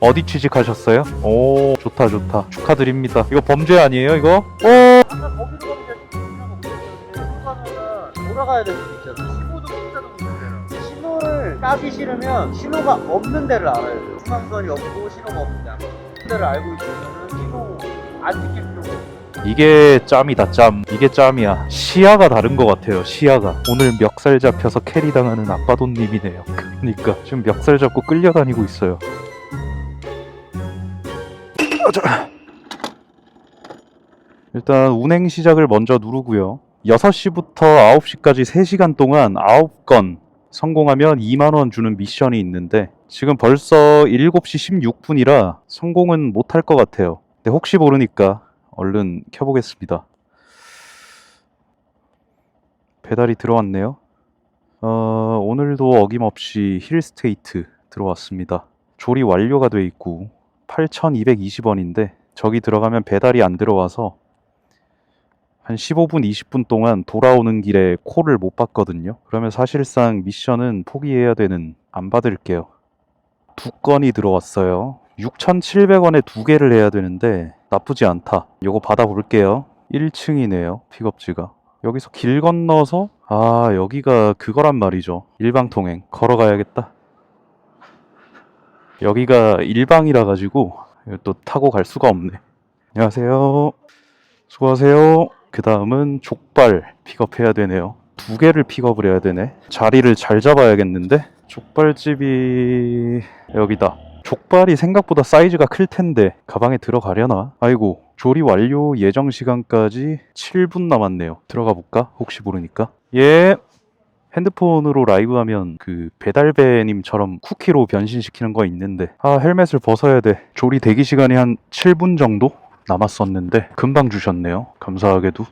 어디 취직하셨어요? 오 좋다 좋다 축하드립니다 이거 범죄 아니에요 이거? 아까 가면 신호는 돌아가야 될 수도 있잖아. 신호도 숫자도 문제잖아. 신호를 까기 싫으면 신호가 없는 데를 알아야 돼요. 중앙선이 없고 신호가 없는 데 그 데를 알고 있으면 신호 안 지킬 필요가 없어. 이게 짬이다 짬 이게 짬이야 시야가 다른 것 같아요 시야가 오늘 멱살 잡혀서 캐리 당하는 아빠돈님이네요 그러니까 지금 멱살 잡고 끌려다니고 있어요 가 자. 일단 운행 시작을 먼저 누르고요 6시부터 9시까지 3시간 동안 9건 성공하면 2만원 주는 미션이 있는데 지금 벌써 7시 16분이라 성공은 못할 것 같아요 근데 혹시 모르니까 얼른 켜보겠습니다. 배달이 들어왔네요. 어, 오늘도 어김없이 힐스테이트 들어왔습니다. 조리 완료가 돼 있고 8,220원인데 저기 들어가면 배달이 안 들어와서 한 15분, 20분 동안 돌아오는 길에 콜을 못 받거든요. 그러면 사실상 미션은 포기해야 되는 안 받을게요. 두 건이 들어왔어요. 6,700원에 두 개를 해야 되는데 나쁘지 않다. 요거 받아볼게요. 1층이네요. 픽업지가. 여기서 길 건너서 아 여기가 그거란 말이죠. 일방통행 걸어가야겠다. 여기가 일방이라 가지고 또 타고 갈 수가 없네. 안녕하세요. 수고하세요. 그 다음은 족발 픽업해야 되네요. 두 개를 픽업을 해야 되네. 자리를 잘 잡아야겠는데? 족발집이 여기다. 족발이 생각보다 사이즈가 클 텐데 가방에 들어가려나? 아이고 조리 완료 예정 시간까지 7분 남았네요. 들어가 볼까? 혹시 모르니까. 예. 핸드폰으로 라이브 하면 그 배달배님처럼 쿠키로 변신시키는 거 있는데 아 헬멧을 벗어야 돼. 조리 대기 시간이 한 7분 정도 남았었는데 금방 주셨네요. 감사하게도.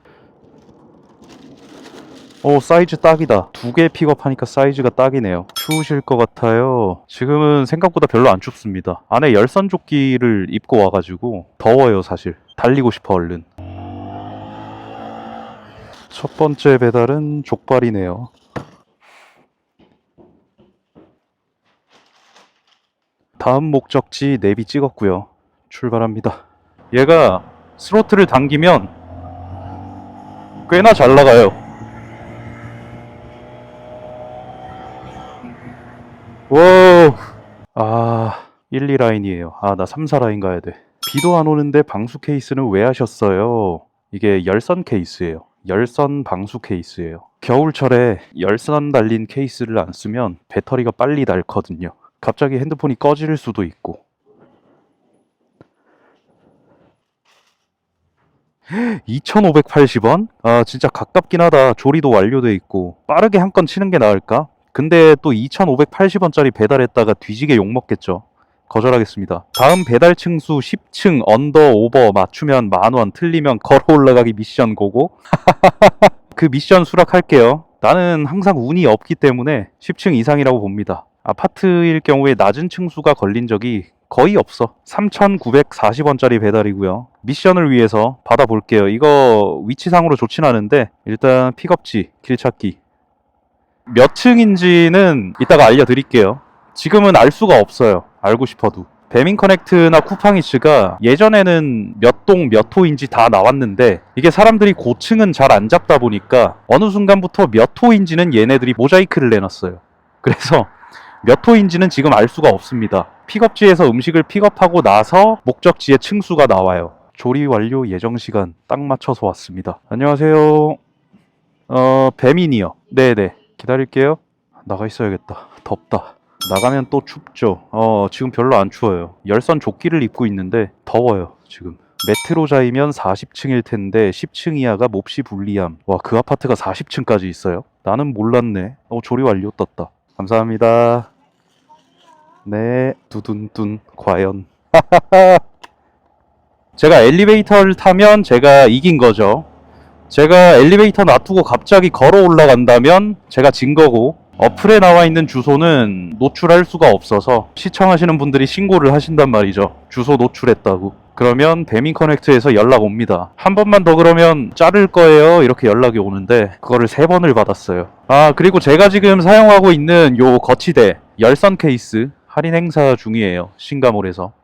오 사이즈 딱이다. 두 개 픽업하니까 사이즈가 딱이네요. 추우실 것 같아요. 지금은 생각보다 별로 안 춥습니다. 안에 열선 조끼를 입고 와가지고 더워요 사실. 달리고 싶어 얼른. 첫 번째 배달은 족발이네요 다음 목적지 내비 찍었고요 출발합니다 얘가 스로틀을 당기면 꽤나 잘 나가요 와우. 아, 1, 2라인이에요. 아, 나 3, 4라인 가야 돼. 비도 안 오는데 방수 케이스는 왜 하셨어요? 이게 열선 케이스예요. 열선 방수 케이스예요. 겨울철에 열선 달린 케이스를 안 쓰면 배터리가 빨리 닳거든요. 갑자기 핸드폰이 꺼질 수도 있고. 2,580원? 아, 진짜 가깝긴 하다. 조리도 완료돼 있고. 빠르게 한 건 치는 게 나을까? 근데 또 2,580원짜리 배달했다가 뒤지게 욕먹겠죠. 거절하겠습니다. 다음 배달 층 수 10층 언더 오버 맞추면 만원 틀리면 걸어 올라가기 미션 고고. 그 미션 수락할게요. 나는 항상 운이 없기 때문에 10층 이상이라고 봅니다. 아파트일 경우에 낮은 층수가 걸린 적이 거의 없어. 3,940원짜리 배달이고요. 미션을 위해서 받아볼게요. 이거 위치상으로 좋진 않은데 일단 픽업지, 길 찾기. 몇 층인지는 이따가 알려드릴게요. 지금은 알 수가 없어요. 알고 싶어도. 배민 커넥트나 쿠팡이츠가 예전에는 몇 동 몇 호인지 다 나왔는데 이게 사람들이 고층은 잘 안 잡다 보니까 어느 순간부터 몇 호인지는 얘네들이 모자이크를 내놨어요. 그래서 몇 호인지는 지금 알 수가 없습니다. 픽업지에서 음식을 픽업하고 나서 목적지의 층수가 나와요. 조리 완료 예정 시간 딱 맞춰서 왔습니다. 안녕하세요. 어, 배민이요. 네네. 기다릴게요. 나가 있어야겠다. 덥다. 나가면 또 춥죠. 어, 지금 별로 안 추워요. 열선 조끼를 입고 있는데 더워요, 지금. 메트로자이면 40층일 텐데 10층 이하가 몹시 불리함. 와, 그 아파트가 40층까지 있어요? 나는 몰랐네. 어, 조리 완료 떴다. 감사합니다. 네, 두둔둔, 과연. 제가 엘리베이터를 타면 제가 이긴 거죠. 제가 엘리베이터 놔두고 갑자기 걸어 올라간다면 제가 진 거고 어플에 나와 있는 주소는 노출할 수가 없어서 시청하시는 분들이 신고를 하신단 말이죠. 주소 노출했다고. 그러면 배민 커넥트에서 연락 옵니다. 한 번만 더 그러면 자를 거예요. 이렇게 연락이 오는데 그거를 세 번을 받았어요. 아 그리고 제가 지금 사용하고 있는 요 거치대 열선 케이스 할인 행사 중이에요. 신가몰에서.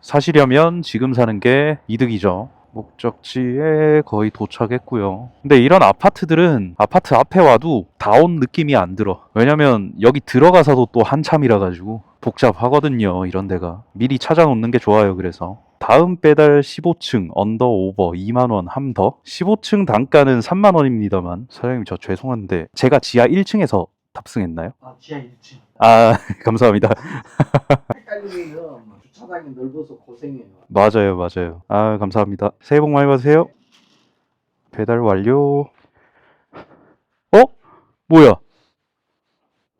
사시려면 지금 사는 게 이득이죠. 목적지에 거의 도착했고요. 근데 이런 아파트들은 아파트 앞에 와도 다온 느낌이 안 들어. 왜냐면 여기 들어가서도 또 한참이라 가지고 복잡하거든요. 이런 데가. 미리 찾아놓는 게 좋아요. 그래서. 다음 배달 15층 언더 오버 2만 원 함 더. 15층 단가는 3만 원입니다만 사장님 저 죄송한데 제가 지하 1층에서 탑승했나요? 아, 지하 1층. 아 감사합니다. 헷갈리게요. 뭐 주차장이 넓어서 고생해요. 맞아요, 맞아요. 아, 감사합니다. 새해 복 많이 받으세요. 배달 완료. 어? 뭐야?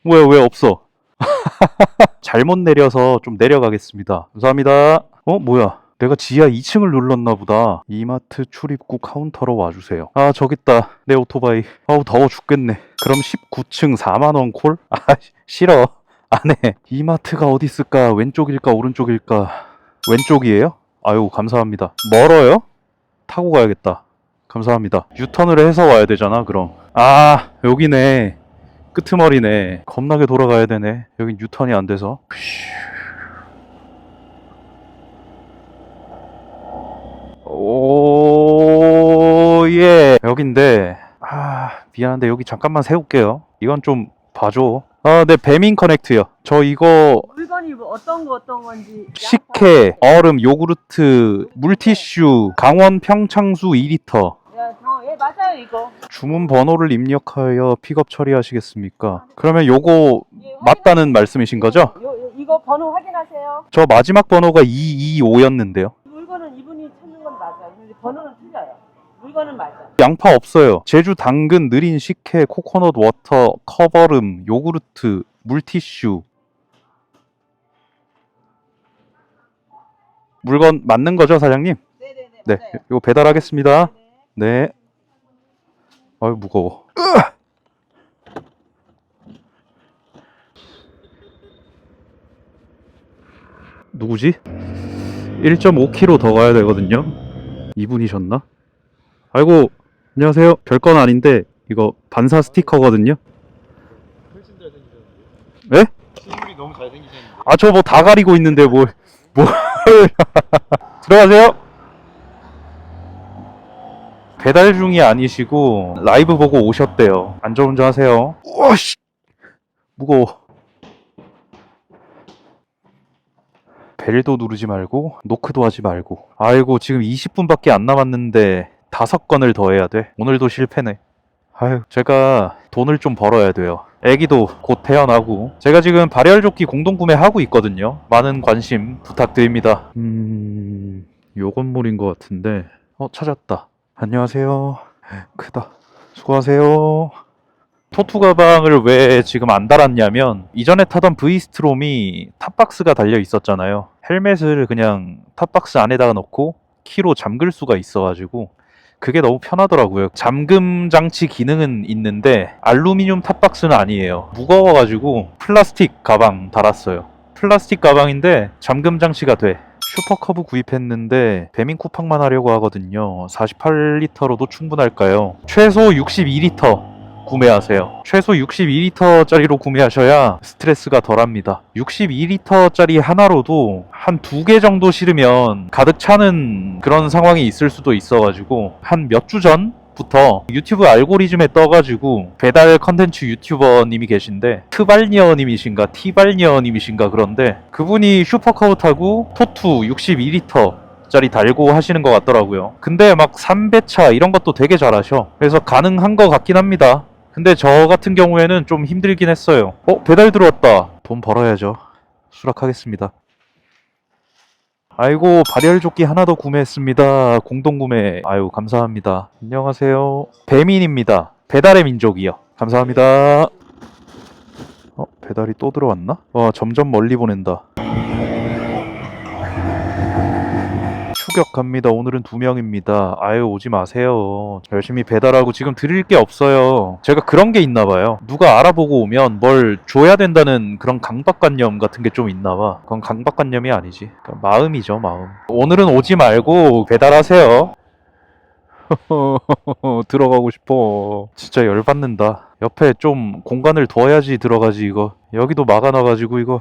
뭐야, 왜 없어? 잘못 내려서 좀 내려가겠습니다. 감사합니다. 어, 뭐야? 내가 지하 2층을 눌렀나 보다. 이마트 출입구 카운터로 와주세요. 아, 저기 있다. 내 오토바이. 아우, 더워 죽겠네. 그럼 19층 4만원 콜? 아, 싫어. 안 해. 이마트가 어디 있을까? 왼쪽일까? 오른쪽일까? 왼쪽이에요? 아유, 감사합니다. 멀어요? 타고 가야겠다. 감사합니다. 유턴을 해서 와야 되잖아, 그럼. 아, 여기네. 끄트머리네. 겁나게 돌아가야 되네. 여긴 유턴이 안 돼서. 오, 예. 여긴데. 아, 미안한데 여기 잠깐만 세울게요. 이건 좀 봐줘. 아, 네, 배민 커넥트요. 저 이거 물건이 뭐 어떤 거 어떤 건지 식혜, 얼음, 요구르트, 물티슈, 강원 평창수 2리터. 야, 저, 예 맞아요 이거 주문 번호를 입력하여 픽업 처리하시겠습니까? 그러면 요거 예, 맞다는 말씀이신 거죠? 요, 요, 이거 번호 확인하세요 저 마지막 번호가 225였는데요. 물건은 이분이 찾는 건 맞아요 근데 번호는 틀려요 물건은 맞아 양파 없어요. 제주 당근, 느린 식혜, 코코넛 워터, 커버름, 요구르트, 물티슈. 물건 맞는 거죠, 사장님? 네네네 네, 맞아요 이거 배달하겠습니다. 네네. 네. 아유, 무거워. 누구지? 1.5km 더 가야 되거든요. 이분이셨나? 아이고, 안녕하세요. 별건 아닌데, 이거 반사 스티커거든요. 훨씬 잘생기셨는데. 네? 실물이 너무 잘생기셨는데. 아, 저 뭐 다 가리고 있는데, 뭘, 뭘. 들어가세요. 배달 중이 아니시고, 라이브 보고 오셨대요. 안전운전 하세요. 우와씨! 무거워. 벨도 누르지 말고, 노크도 하지 말고. 아이고, 지금 20분밖에 안 남았는데, 다섯 건을 더 해야 돼. 오늘도 실패네. 아유, 제가 돈을 좀 벌어야 돼요. 애기도 곧 태어나고 제가 지금 발열조끼 공동 구매 하고 있거든요. 많은 관심 부탁드립니다. 음, 요 건물인 것 같은데 어 찾았다. 안녕하세요. 크다. 수고하세요. 토투 가방을 왜 지금 안 달았냐면 이전에 타던 브이스트롬이 탑박스가 달려 있었잖아요. 헬멧을 그냥 탑박스 안에다가 넣고 키로 잠글 수가 있어가지고 그게 너무 편하더라고요. 잠금 장치 기능은 있는데 알루미늄 탑박스는 아니에요. 무거워가지고 플라스틱 가방 달았어요. 플라스틱 가방인데 잠금 장치가 돼. 슈퍼커브 구입했는데 배민 쿠팡만 하려고 하거든요. 48리터로도 충분할까요? 최소 62리터 구매하세요. 최소 62리터짜리로 구매하셔야 스트레스가 덜합니다. 62리터짜리 하나로도 한 두 개 정도 실으면 가득 차는 그런 상황이 있을 수도 있어가지고 한 몇 주 전 부터 유튜브 알고리즘에 떠가지고 배달 컨텐츠 유튜버님이 계신데 트발니어님이신가 티발니어님이신가 그런데 그분이 슈퍼커브 타고 토투 62리터 짜리 달고 하시는 것 같더라고요. 근데 막 3배차 이런 것도 되게 잘하셔. 그래서 가능한 것 같긴 합니다. 근데 저 같은 경우에는 좀 힘들긴 했어요. 어, 배달 들어왔다. 돈 벌어야죠. 수락하겠습니다. 아이고, 발열조끼 하나 더 구매했습니다. 공동구매. 아유, 감사합니다. 안녕하세요. 배민입니다. 배달의 민족이요. 감사합니다. 어, 배달이 또 들어왔나? 와, 점점 멀리 보낸다. 추격합니다. 오늘은 두 명입니다. 아유, 오지 마세요. 열심히 배달하고 지금 드릴 게 없어요. 제가 그런 게 있나 봐요. 누가 알아보고 오면 뭘 줘야 된다는 그런 강박관념 같은 게 좀 있나 봐. 그건 강박관념이 아니지. 그러니까 마음이죠, 마음. 오늘은 오지 말고 배달하세요. 들어가고 싶어. 진짜 열받는다. 옆에 좀 공간을 둬야지 들어가지, 이거. 여기도 막아놔가지고, 이거.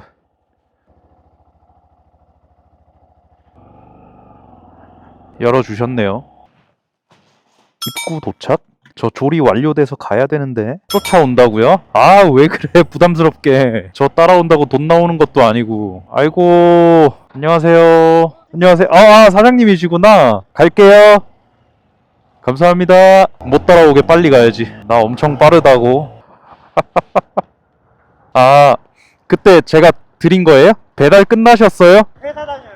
열어주셨네요. 입구 도착? 저 조리 완료돼서 가야 되는데 쫓아온다고요? 아 왜 그래 부담스럽게 저 따라온다고 돈 나오는 것도 아니고 아이고 안녕하세요 안녕하세요 아, 아 사장님이시구나 갈게요 감사합니다 못 따라오게 빨리 가야지 나 엄청 빠르다고 아 그때 제가 드린 거예요? 배달 끝나셨어요? 회사 다녀요.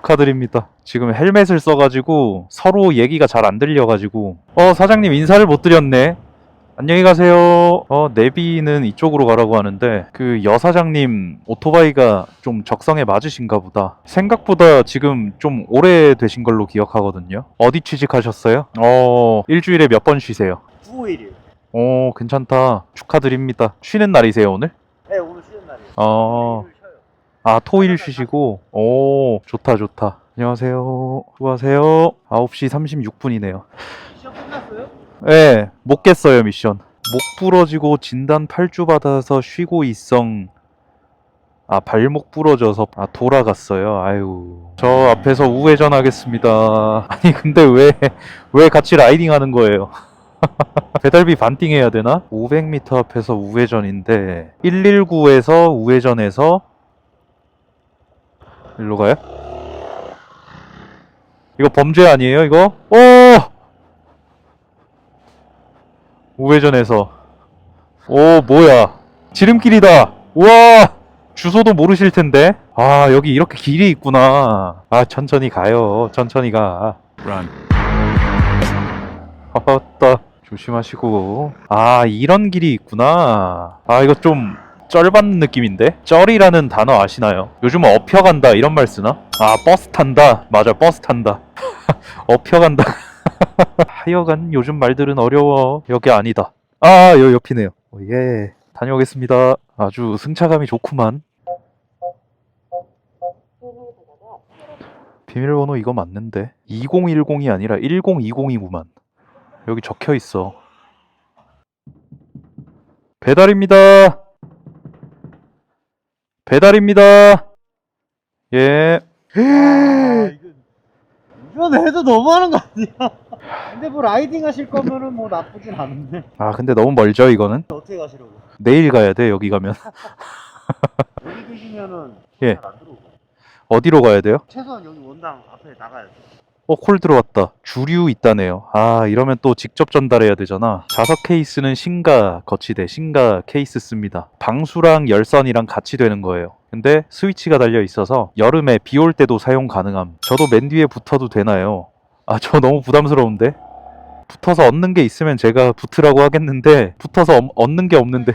축하드립니다. 지금 헬멧을 써가지고 서로 얘기가 잘 안 들려가지고 어 사장님 인사를 못 드렸네. 안녕히 가세요. 어 내비는 이쪽으로 가라고 하는데 그 여사장님 오토바이가 좀 적성에 맞으신가 보다. 생각보다 지금 좀 오래 되신 걸로 기억하거든요. 어디 취직하셨어요? 어 일주일에 몇 번 쉬세요? 9일이에요. 오 괜찮다. 축하드립니다. 쉬는 날이세요 오늘? 네, 오늘 쉬는 날이에요. 어. 아, 토일 쉬시고? 오, 좋다, 좋다. 안녕하세요. 수고하세요. 9시 36분이네요. 시험 끝났어요? 예, 못 깼어요, 미션. 목 부러지고 진단 8주 받아서 쉬고 있성. 아, 발목 부러져서, 아, 돌아갔어요. 아유. 저 앞에서 우회전 하겠습니다. 아니, 근데 왜, 왜 같이 라이딩 하는 거예요? 배달비 반띵 해야 되나? 500m 앞에서 우회전인데, 119에서 우회전해서, 일로 가요? 이거 범죄 아니에요, 이거? 오! 우회전해서. 오, 뭐야. 지름길이다. 우와! 주소도 모르실 텐데. 아, 여기 이렇게 길이 있구나. 아, 천천히 가요. 천천히 가. 헛다. 조심하시고. 아, 이런 길이 있구나. 아, 이거 좀 쩔받는 느낌인데? 쩔이라는 단어 아시나요? 요즘은 업혀간다 이런 말 쓰나? 아, 버스 탄다. 맞아, 버스 탄다. 업혀간다. 하여간 요즘 말들은 어려워. 여기 아니다. 아, 여 옆이네요. 오, 예. 다녀오겠습니다. 아주 승차감이 좋구만. 비밀번호 이거 맞는데? 2010이 아니라 1020이구만. 여기 적혀 있어. 배달입니다. 배달입니다. 예. 아, 이거 이건 해도 너무하는 거 아니야? 근데 뭐 라이딩 하실 거면은 뭐 나쁘진 않은데 아, 근데 너무 멀죠, 이거는? 어떻게 가시려고? 내일 가야 돼, 여기 가면. 여기 계시면은 예. 잘안 들어오고 어디로 가야 돼요? 최소한 여기 원당 앞에 나가야 돼. 어, 콜 들어왔다. 주류 있다네요. 아, 이러면 또 직접 전달해야 되잖아. 자석 케이스는 신가 거치대, 신가 케이스 씁니다. 방수랑 열선이랑 같이 되는 거예요. 근데 스위치가 달려 있어서 여름에 비 올 때도 사용 가능함. 저도 맨 뒤에 붙어도 되나요? 아, 저 너무 부담스러운데? 붙어서 얻는 게 있으면 제가 붙으라고 하겠는데, 붙어서 얻- 얻는 게 없는데.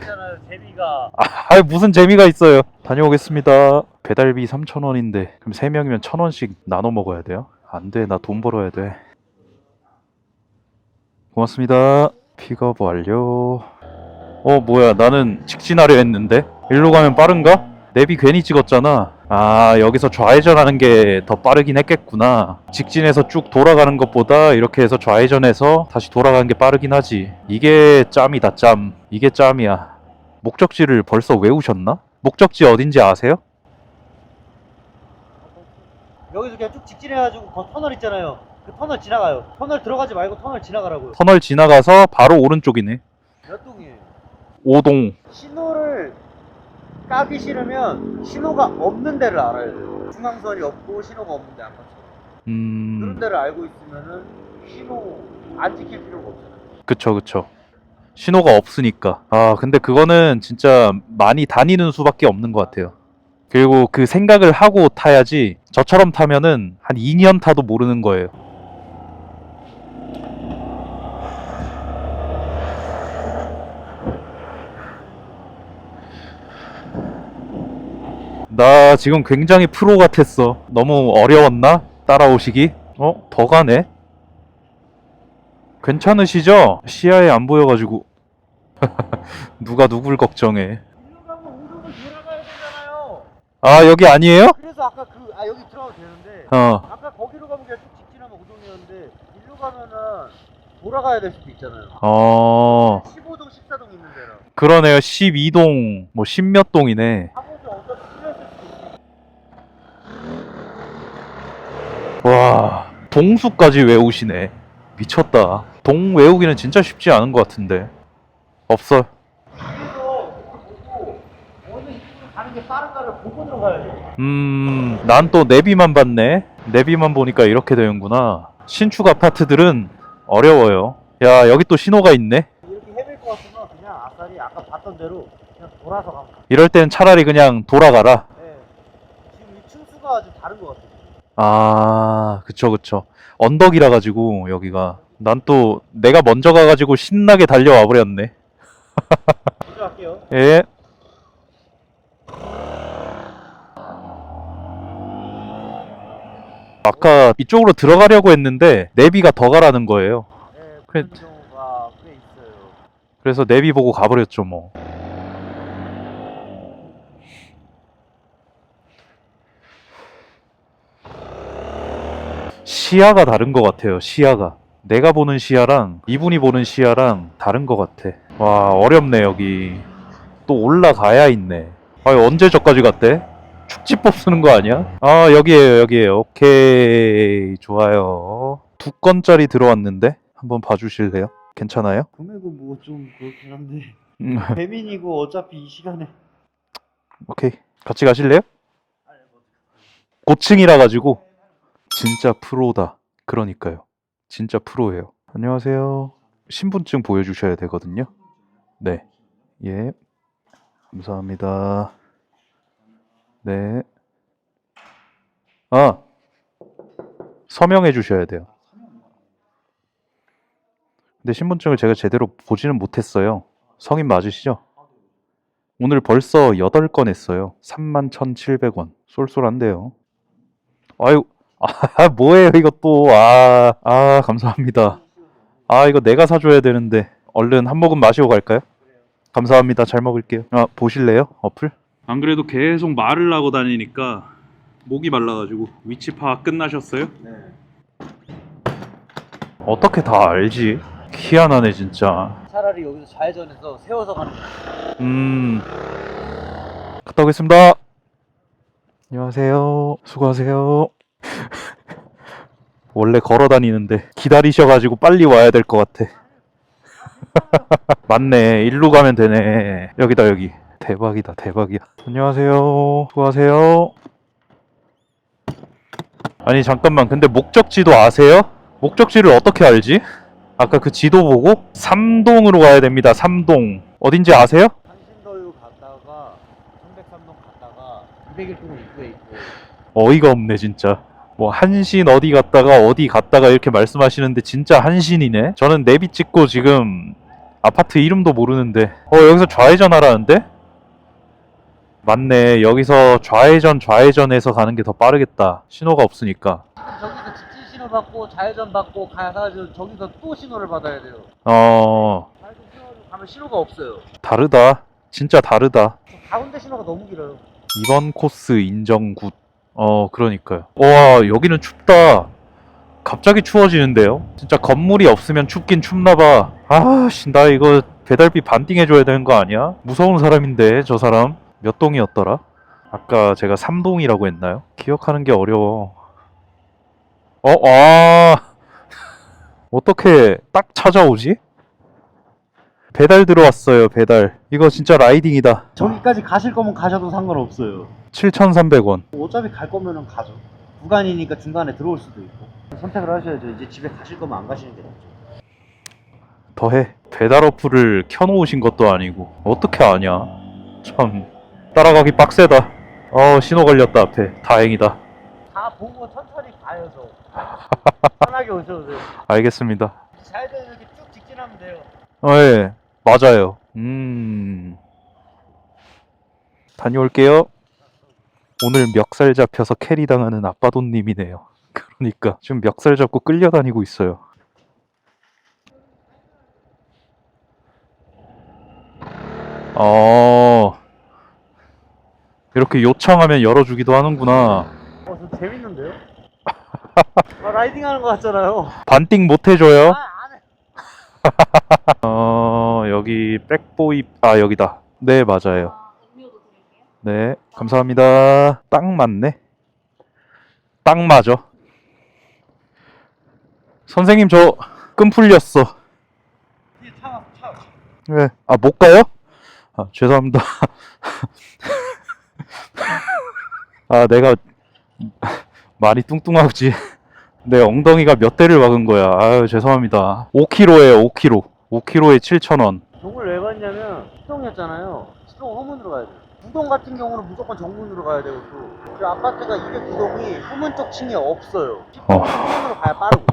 재미가 아, 무슨 재미가 있어요. 다녀오겠습니다. 배달비 3,000원인데, 그럼 3명이면 1,000원씩 나눠 먹어야 돼요? 안 돼, 나 돈 벌어야 돼. 고맙습니다. 픽업 완료. 어, 뭐야, 나는 직진하려 했는데? 일로 가면 빠른가? 내비 괜히 찍었잖아. 아, 여기서 좌회전하는 게 더 빠르긴 했겠구나. 직진해서 쭉 돌아가는 것보다 이렇게 해서 좌회전해서 다시 돌아가는 게 빠르긴 하지. 이게 짬이다, 짬. 이게 짬이야. 목적지를 벌써 외우셨나? 목적지 어딘지 아세요? 여기서 그냥 쭉 직진해가지고 거 터널 있잖아요. 그 터널 지나가요. 터널 들어가지 말고 터널 지나가라고요. 터널 지나가서 바로 오른쪽이네. 몇 동이에요? 오동. 신호를 까기 싫으면 신호가 없는 데를 알아야 돼요. 중앙선이 없고 신호가 없는데. 그런 음, 데를 알고 있으면은 신호 안 지킬 필요가 없잖아요. 그쵸, 그쵸. 신호가 없으니까. 아, 근데 그거는 진짜 많이 다니는 수밖에 없는 것 같아요. 그리고 그 생각을 하고 타야지 저처럼 타면은 한 2년 타도 모르는 거예요. 나 지금 굉장히 프로 같았어. 너무 어려웠나? 따라오시기? 어? 더 가네? 괜찮으시죠? 시야에 안 보여가지고. 누가 누굴 걱정해. 일로 가면 오른을 돌아가야 되잖 아, 여기 아니에요? 그래서 아까 그 아 여기 들어가도 되는데 어. 아까 거기로 가면 그냥 쭉 직진하면 우동이었는데 일로 가면은 돌아가야 될 수도 있잖아요. 어. 15동, 14동 있는 데랑 그러네요. 12동, 뭐, 10몇 동이네. 틀렸을 수도 와, 동수까지 외우시네. 미쳤다. 동 외우기는 진짜 쉽지 않은 것 같은데. 없어. 그래서 보고 어느 게 빠른가를 보고 들어가야 돼. 음, 난 또 내비만 봤네. 내비만 보니까 이렇게 되는구나. 신축 아파트들은 어려워요. 야, 여기 또 신호가 있네. 이렇게 헤맬 것 같으면 그냥 아싸리 아까 봤던 대로 그냥 돌아서 가면 돼. 이럴 땐 차라리 그냥 돌아가라. 네. 지금 이 층수가 좀 다른 것 같아요. 아, 그쵸, 그쵸. 언덕이라 가지고 여기가. 난 또 내가 먼저 가가지고 신나게 달려와 버렸네. 먼저 갈게요. 예. 아까 이쪽으로 들어가려고 했는데 내비가 더 가라는 거예요. 네, 그래. 그런 경우가 꽤 있어요. 그래서 내비 보고 가버렸죠 뭐. 시야가 다른 것 같아요. 시야가. 내가 보는 시야랑 이분이 보는 시야랑 다른 것 같아. 와 어렵네 여기. 또 올라가야 있네. 아 언제 저까지 갔대? 축지법 쓰는 거 아니야? 아 여기에요 여기에요. 오케이 좋아요. 두 건짜리 들어왔는데 한번 봐주실래요? 괜찮아요? 금액은 뭐 좀 그렇긴 한데 음, 배민이고 어차피 이 시간에 오케이 같이 가실래요? 고층이라 가지고 진짜 프로다. 그러니까요. 진짜 프로예요. 안녕하세요. 신분증 보여주셔야 되거든요. 네. 예. 감사합니다. 네. 아. 서명해 주셔야 돼요. 근데 신분증을 제가 제대로 보지는 못했어요. 성인 맞으시죠? 오늘 벌써 8건 했어요. 31,700원. 쏠쏠한데요. 아유, 아, 뭐예요, 또. 아, 아, 감사합니다. 아, 이거 내가 사줘야 되는데. 얼른 한 모금 마시고 갈까요? 감사합니다. 잘 먹을게요. 아, 보실래요? 어플? 안 그래도 계속 말을 하고 다니니까 목이 말라가지고 위치 파악 끝나셨어요? 네. 어떻게 다 알지? 희한하네, 진짜. 차라리 여기서 좌회전해서 세워서 가는 게 음, 갔다 오겠습니다. 안녕하세요. 수고하세요. 원래 걸어 다니는데 기다리셔가지고 빨리 와야 될 것 같아. 맞네. 일로 가면 되네. 여기다, 여기. 대박이다, 대박이야. 안녕하세요. 수고하세요. 아니, 잠깐만. 근데 목적지도 아세요? 목적지를 어떻게 알지? 아까 그 지도 보고 삼동으로 가야 됩니다. 삼동. 어딘지 아세요? 한신더유 갔다가 303동 갔다가 201동 입구에 있고 어이가 없네 진짜. 뭐 한신 어디 갔다가 어디 갔다가 이렇게 말씀하시는데 진짜 한신이네. 저는 내비 찍고 지금 아파트 이름도 모르는데 어 여기서 좌회전 하라는데? 맞네 여기서 좌회전 좌회전해서 가는 게 더 빠르겠다 신호가 없으니까 저기서 직진 신호 받고 좌회전 받고 가서 저기서 또 신호를 받아야 돼요. 어 좌회전 신호를 가면 신호가 없어요. 다르다 진짜 다르다 저 가운데 신호가 너무 길어요. 이번 코스 인정 굿. 어, 그러니까요. 와, 여기는 춥다. 갑자기 추워지는데요? 진짜 건물이 없으면 춥긴 춥나봐. 아, 씨, 나 이거 배달비 반띵 해줘야 되는 거 아니야? 무서운 사람인데, 저 사람. 몇 동이었더라? 아까 제가 3동이라고 했나요? 기억하는 게 어려워. 어, 아. 어떻게 딱 찾아오지? 배달 들어왔어요, 배달. 이거 진짜 라이딩이다. 저기까지 가실 거면 가셔도 상관없어요. 7,300원. 어차피 갈 거면은 가죠. 구간이니까 중간에 들어올 수도 있고. 선택을 하셔야죠. 이제 집에 가실 거면 안 가시는 게 낫죠. 더해 배달 어플을 켜놓으신 것도 아니고 어떻게 아냐 참 따라가기 빡세다. 어 신호 걸렸다 앞에. 다행이다. 다 보고 천천히 가요, 저. 편하게 오셔도 돼요. 알겠습니다. 좌회전 이렇게 쭉 직진하면 돼요. 어 예. 맞아요. 음. 다녀올게요. 오늘 멱살 잡혀서 캐리 당하는 아빠돈님이네요. 그러니까 지금 멱살 잡고 끌려다니고 있어요. 어 이렇게 요청하면 열어주기도 하는구나 어, 저 재밌는데요? 아, 라이딩 하는 거 같잖아요. 반띵 못 해줘요? 아, 안 해. 어 여기 백보이 아 여기다 네 맞아요 네 감사합니다 딱 맞네 딱 맞아 선생님 저 끈 풀렸어. 뒤에 차, 차. 네. 아, 못 가요? 아, 죄송합니다. 아, 내가 말이 뚱뚱하지. 내 엉덩이가 몇 대를 막은 거야. 아유, 죄송합니다. 5kg에 5kg. 5kg에 7,000원. 저걸 왜 봤냐면 수동이었잖아요. 수동 후문으로 가야 돼. 구동 같은 경우는 무조건 정문으로 가야 되고 또. 그 아파트가 209동이 후문 쪽 층이 없어요. 어. 후문으로 가야 빠르고.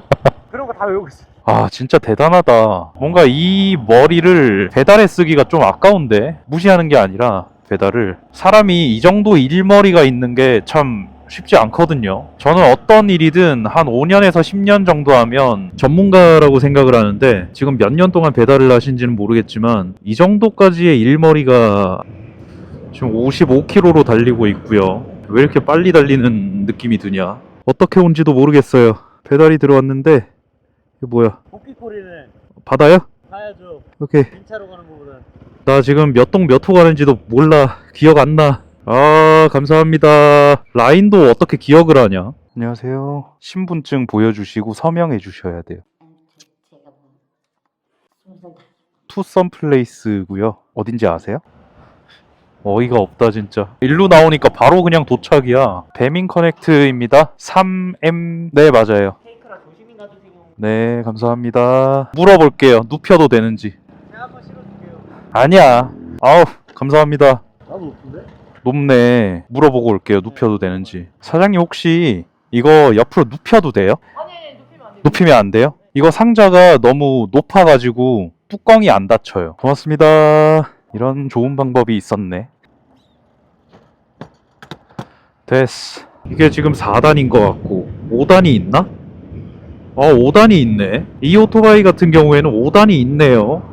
그런 거 다 외우고 있어. 아, 진짜 대단하다. 뭔가 이 머리를 배달에 쓰기가 좀 아까운데? 무시하는 게 아니라 배달을. 사람이 이 정도 일머리가 있는 게 참 쉽지 않거든요. 저는 어떤 일이든 한 5년에서 10년 정도 하면 전문가라고 생각을 하는데 지금 몇 년 동안 배달을 하신지는 모르겠지만 이 정도까지의 일머리가 지금 55km로 달리고 있고요. 왜 이렇게 빨리 달리는 느낌이 드냐? 어떻게 온지도 모르겠어요. 배달이 들어왔는데 이게 뭐야? 복귀 코리는 받아요? 가야죠. 오케이. 빈차로 가는 거보다. 나 지금 몇 동 몇 호 가는지도 몰라. 기억 안 나. 아, 감사합니다. 라인도 어떻게 기억을 하냐? 안녕하세요. 신분증 보여주시고 서명해 주셔야 돼요. 제가 뭐 투썸 플레이스고요. 어딘지 아세요? 어이가 없다 진짜. 일로 나오니까 바로 그냥 도착이야. 배민 커넥트입니다. 3M 네 맞아요. 테이크라 조심히 놔주세요. 네 감사합니다. 물어볼게요. 눕혀도 되는지. 제가 한번 실어줄게요. 아니야. 아우 감사합니다. 나도 높은데? 높네. 물어보고 올게요. 눕혀도 되는지. 사장님 혹시 이거 옆으로 눕혀도 돼요? 아니 아니 눕히면 안 돼요. 눕히면 안 돼요? 이거 상자가 너무 높아가지고 뚜껑이 안 닫혀요. 고맙습니다. 이런 좋은 방법이 있었네. 됐어. 이게 지금 4단인 것 같고 5단이 있나? 어 5단이 있네. 이 오토바이 같은 경우에는 5단이 있네요.